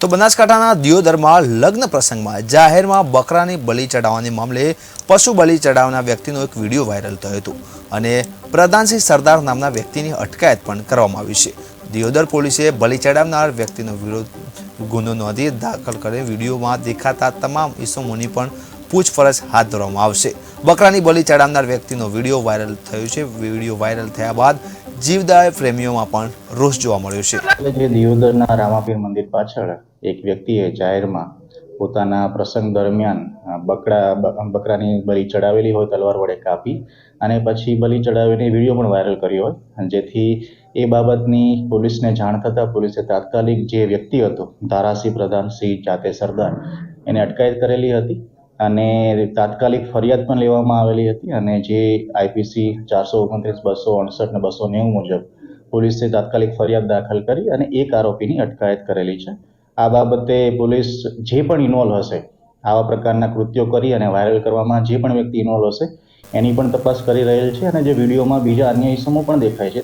તો બનાસકાંઠાના દિયોદરમાં લગ્ન પ્રસંગમાં જાહેરમાં બકરાની બલી ચડાવવાની મામલે પશુ બલિ ચડાવનાર વ્યક્તિનો એક વીડિયો વાયરલ થયો હતો અને પ્રધાનસિંહ સરદાર નામના વ્યક્તિની અટકાયત પણ કરવામાં આવી છે. દિયોદર પોલીસે બલિ ચડાવનાર વ્યક્તિનો વિરોધ, ગુનો નોંધી દાખલ કરી વિડીયોમાં દેખાતા તમામ ઇસમોની પણ પૂછપરછ હાથ ધરવામાં આવશે. બકરાની બલિ ચડાવનાર વ્યક્તિનો વીડિયો વાયરલ થયો છે. વીડિયો વાયરલ થયા બાદ જીવદાય પ્રેમીઓમાં પણ રોષ જોવા મળ્યો છે. એટલે જે દિયોદરના રામાપીર મંદિર પાછળ એક વ્યક્તિએ જાહેરમાં પોતાના પ્રસંગ દરમિયાન બકરા બકરાની બલી ચડાવેલી હોય, તલવાર વડે કાપી અને પછી બલી ચડાવીને વીડિયો પણ વાયરલ કર્યો હોય. જેથી એ બાબતની પોલીસને જાણ થતાં પોલીસે તાત્કાલિક જે વ્યક્તિ હતો ધારાસિંહ પ્રધાનસિંહ જાતે સરદાર, એને અટકાયત કરેલી હતી. અને તાત્કાલિક ફરિયાદ પણ લેવામાં આવેલી હતી અને જે આઈપીસી ચારસો ઓગણત્રીસ, બસો અડસઠ ને બસો નેવું મુજબ પોલીસે તાત્કાલિક ફરિયાદ દાખલ કરી અને એક આરોપીની અટકાયત કરેલી છે. આ બાબતે પોલીસ જે પણ ઇન્વોલ્વ હશે, આવા પ્રકારના કૃત્યો કરી અને વાયરલ કરવામાં જે પણ વ્યક્તિ ઇન્વોલ્વ હશે, એની પણ તપાસ કરી રહેલ છે અને જે વિડીયોમાં બીજા અન્ય ઇસમો પણ દેખાય છે.